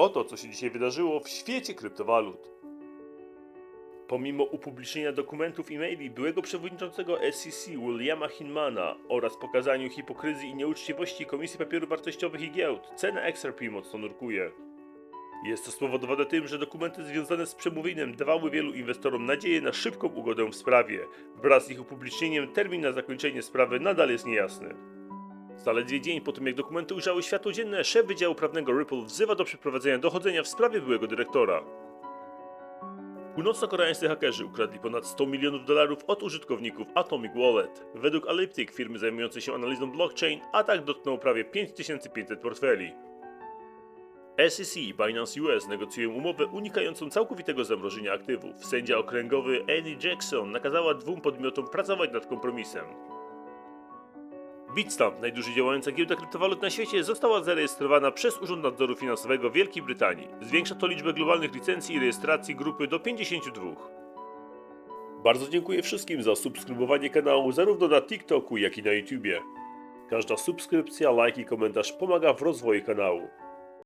Oto, co się dzisiaj wydarzyło w świecie kryptowalut. Pomimo upublicznienia dokumentów i maili byłego przewodniczącego SEC Williama Hinmana oraz pokazaniu hipokryzji i nieuczciwości Komisji Papierów Wartościowych i Giełd, cena XRP mocno nurkuje. Jest to spowodowane tym, że dokumenty związane z przemówieniem dawały wielu inwestorom nadzieję na szybką ugodę w sprawie. Wraz z ich upublicznieniem termin na zakończenie sprawy nadal jest niejasny. Zaledwie dzień po tym, jak dokumenty ujrzały światło dzienne, szef Wydziału Prawnego Ripple wzywa do przeprowadzenia dochodzenia w sprawie byłego dyrektora. Północno-koreańscy hakerzy ukradli ponad 100 milionów dolarów od użytkowników Atomic Wallet. Według Elliptic, firmy zajmującej się analizą blockchain, atak dotknął prawie 5500 portfeli. SEC i Binance US negocjują umowę unikającą całkowitego zamrożenia aktywów. Sędzia okręgowy Annie Jackson nakazała dwóm podmiotom pracować nad kompromisem. Bitstamp, najdłużej działająca giełda kryptowalut na świecie, została zarejestrowana przez Urząd Nadzoru Finansowego Wielkiej Brytanii. Zwiększa to liczbę globalnych licencji i rejestracji grupy do 52. Bardzo dziękuję wszystkim za subskrybowanie kanału zarówno na TikToku, jak i na YouTubie. Każda subskrypcja, like i komentarz pomaga w rozwoju kanału.